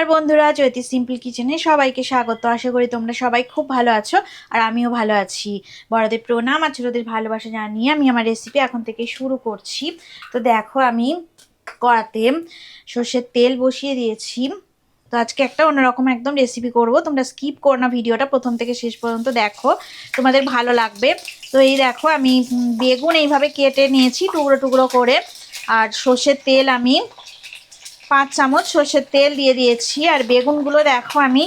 নমস্কার বন্ধুরা চৈতি সিম্পল কিচেনে সবাইকে স্বাগত। আশা করি তোমরা সবাই খুব ভালো আছো আর আমিও ভালো আছি। বড়দের প্রণাম আর ছোটোদের ভালোবাসা জানিয়ে আমি আমার রেসিপি এখন থেকে শুরু করছি। তো দেখো, আমি কড়াতে সর্ষের তেল বসিয়ে দিয়েছি। তো আজকে একটা অন্যরকম একদম রেসিপি করব। তোমরা স্কিপ করো না ভিডিওটা, প্রথম থেকে শেষ পর্যন্ত দেখো। তোমাদের ভালো লাগবে। তো এই দেখো, আমি বেগুন এইভাবে কেটে নিয়েছি টুকরো টুকরো করে। আর সর্ষের তেল আমি পাঁচ চামচ সর্ষের তেল দিয়ে দিয়েছি আর বেগুনগুলো দেখো আমি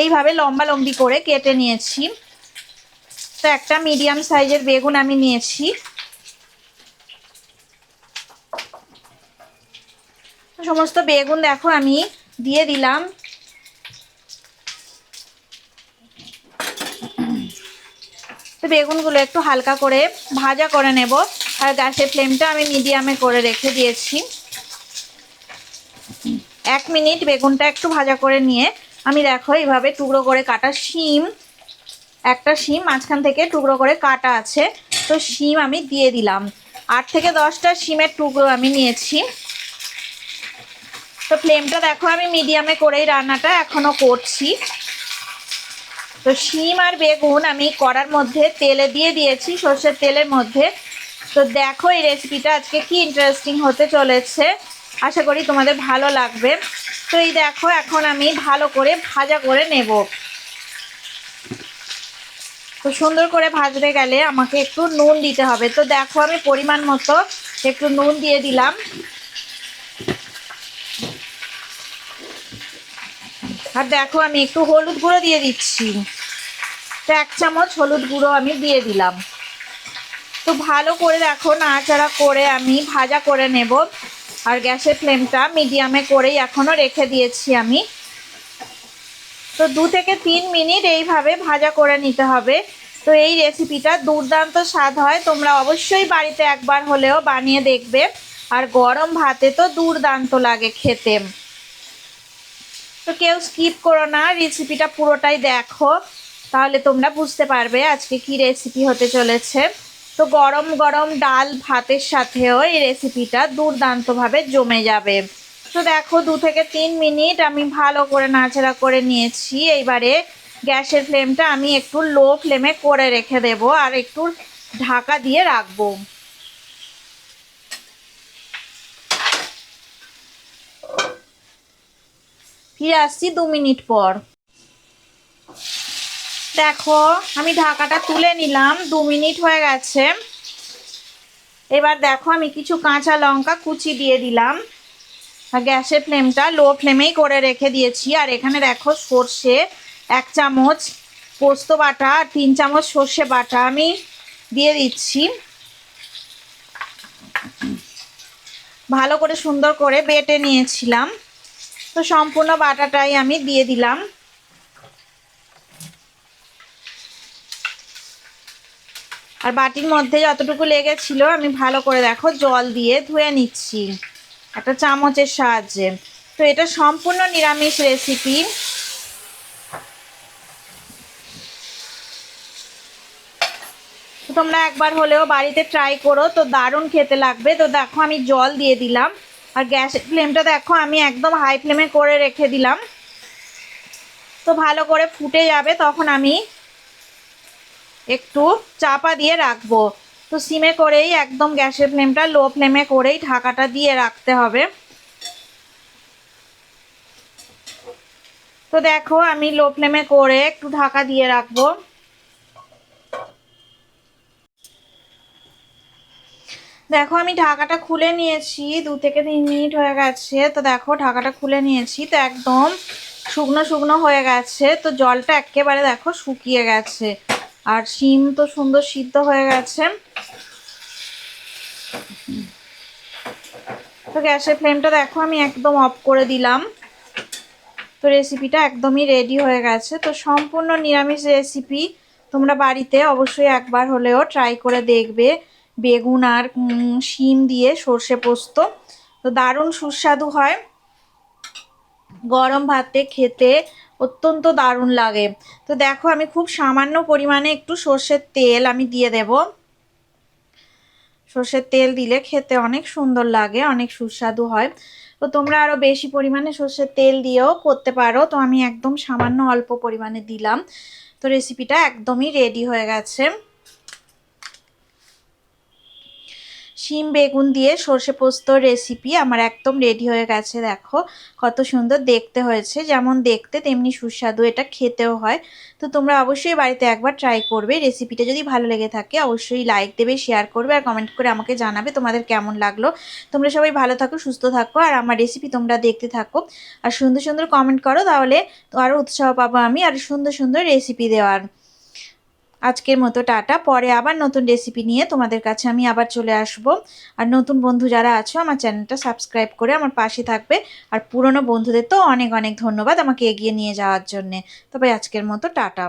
এইভাবে লম্বা লম্বি করে কেটে নিয়েছি। তো একটা মিডিয়াম সাইজের বেগুন আমি নিয়েছি। সমস্ত বেগুন দেখো আমি দিয়ে দিলাম। তো বেগুনগুলো একটু হালকা করে ভাজা করে নেব। আর গ্যাসের ফ্লেমটা আমি মিডিয়ামে করে রেখে দিয়েছি। এক মিনিট বেগুনটা একটু ভাজা করে নিয়ে আমি দেখো এইভাবে টুকরো করে কাটা শিম, একটা শিম, মাঝখান থেকে টুকরো করে কাটা আছে। তো শিম আমি দিয়ে দিলাম। আট থেকে দশটা শিমের টুকরো আমি নিয়েছি। তো ফ্লেমটা দেখো আমি মিডিয়ামে করেই রান্নাটা এখনও করছি। তো শিম আর বেগুন আমি কড়ার মধ্যে তেলে দিয়ে দিয়েছি, সর্ষের তেলের মধ্যে। তো দেখো এই রেসিপিটা আজকে কি ইন্টারেস্টিং হতে চলেছে। আশা করি তোমাদের ভালো লাগবে। তো এই দেখো, এখন আমি ভালো করে ভাজা করে নেব। তো সুন্দর করে ভাজতে গেলে আমাকে একটু নুন দিতে হবে। তো দেখো, আমি পরিমাণ মতো একটু নুন দিয়ে দিলাম। আর দেখো, আমি একটু হলুদ গুঁড়ো দিয়ে দিচ্ছি। তো এক চামচ হলুদ গুঁড়ো আমি দিয়ে দিলাম। তো ভালো করে দেখো, নাড়াচাড়া করে আমি ভাজা করে নেব। আর গ্যাসের ফ্লেমটা মিডিয়ামে করেই এখনও রেখে দিয়েছি আমি। তো দু থেকে তিন মিনিট এইভাবে ভাজা করে নিতে হবে। তো এই রেসিপিটা দুর্দান্ত স্বাদ হয়। তোমরা অবশ্যই বাড়িতে একবার হলেও বানিয়ে দেখবে। আর গরম ভাতে তো দুর্দান্ত লাগে খেতে। তো কেউ স্কিপ করো না, রেসিপিটা পুরোটাই দেখো। তাহলে তোমরা বুঝতে পারবে আজকে কি রেসিপি হতে চলেছে। তো গরম গরম ডাল ভাতের সাথেও এই রেসিপিটা দুর্দান্তভাবে জমে যাবে। তো দেখো, দু থেকে তিন মিনিট আমি ভালো করে নাড়াচাড়া করে নিয়েছি। এইবারে গ্যাসের ফ্লেমটা আমি একটু লো ফ্লেমে করে রেখে দেব আর একটু ঢাকা দিয়ে রাখব। ফিরে আসছি দু মিনিট পর। দেখো, আমি ঢাকাটা তুলে নিলাম, দু মিনিট হয়ে গেছে। এবার দেখো, আমি কিছু কাঁচা লঙ্কা কুচি দিয়ে দিলাম। গ্যাসের ফ্লেমটা লো ফ্লেমেই করে রেখে দিয়েছি। আর এখানে দেখো, সর্ষে এক চামচ, পোস্ত বাটা তিন চামচ সর্ষে বাটা আমি দিয়ে দিচ্ছি। ভালো করে সুন্দর করে বেটে নিয়েছিলাম। তো সম্পূর্ণ বাটাটাই আমি দিয়ে দিলাম। আর বাটির মধ্যে যতটুকু লেগেছিল, আমি ভালো করে দেখো জল দিয়ে ধুয়ে নিচ্ছি। একটা চামচের সাহায্যে। তো এটা সম্পূর্ণ নিরামিষ রেসিপি তোমরা একবার হলেও বাড়িতে ট্রাই করো, তো দারুণ খেতে লাগবে। তো দেখো আমি জল দিয়ে দিলাম। আর গ্যাসের ফ্লেমটা দেখো আমি একদম হাই ফ্লেমে করে রেখে দিলাম। তো ভালো করে ফুটে যাবে, তখন আমি একটু চাপা দিয়ে রাখব। তো সিমে করেই একদম গ্যাসের ফ্লেমটা লো ফ্লেমে করেই ঢাকাটা দিয়ে রাখতে হবে। তো দেখো, আমি লো ফ্লেমে করে একটু ঢাকা দিয়ে রাখব। দেখো, আমি ঢাকাটা খুলে নিয়েছি, দু থেকে তিন মিনিট হয়ে গেছে। তো দেখো, ঢাকাটা খুলে নিয়েছি, তো একদম শুকনো শুকনো হয়ে গেছে। তো জলটা একেবারে দেখো শুকিয়ে গেছে। আর শিম তো সুন্দর সিদ্ধ হয়ে গেছে। তো গ্যাসের ফ্লেমটা দেখো, আমি একদম অফ করে দিলাম। তো রেসিপিটা একদমই রেডি হয়ে গেছে। তো সম্পূর্ণ নিরামিষ রেসিপি তোমরা বাড়িতে অবশ্যই একবার হলেও ট্রাই করে দেখবে। বেগুন আর শিম দিয়ে সর্ষে পোস্ত। তো দারুণ সুস্বাদু হয়। গরম ভাতে খেতে অত্যন্ত দারুণ লাগে। তো দেখো, আমি খুব সামান্য পরিমাণে একটু সর্ষের তেল আমি দিয়ে দেব। সর্ষের তেল দিলে খেতে অনেক সুন্দর লাগে, অনেক সুস্বাদু হয়। তো তোমরা আরও বেশি পরিমাণে সর্ষের তেল দিয়েও করতে পারো। তো আমি একদম সামান্য অল্প পরিমাণে দিলাম। তো রেসিপিটা একদমই রেডি হয়ে গেছে। শিম বেগুন দিয়ে সর্ষে পোস্তর রেসিপি আমার একদম রেডি হয়ে গেছে, দেখো। কত সুন্দর দেখতে হয়েছে, যেমন দেখতে তেমনি সুস্বাদু, এটা খেতেও হয়। তো তোমরা অবশ্যই বাড়িতে একবার ট্রাই করবে রেসিপিটা যদি ভালো লেগে থাকে, অবশ্যই লাইক দেবে শেয়ার করবে আর কমেন্ট করে আমাকে জানাবে তোমাদের কেমন লাগল। তোমরা সবাই ভালো থাকো, সুস্থ থাকো আর আমার রেসিপি তোমরা দেখতে থাকো। আর সুন্দর সুন্দর কমেন্ট করো, তাহলে আরও উৎসাহ পাবো আমি আর সুন্দর সুন্দর রেসিপি দেওয়ার। আজকের মতো টাটা। পরে আবার নতুন রেসিপি নিয়ে তোমাদের কাছে আমি আবার চলে আসব। আর নতুন বন্ধু যারা আছো, আমার চ্যানেলটা সাবস্ক্রাইব করে আমার পাশে থাকবে। আর পুরনো বন্ধুদের তো অনেক অনেক ধন্যবাদ আমাকে এগিয়ে নিয়ে যাওয়ার জন্যে। তবে আজকের মতো টাটা।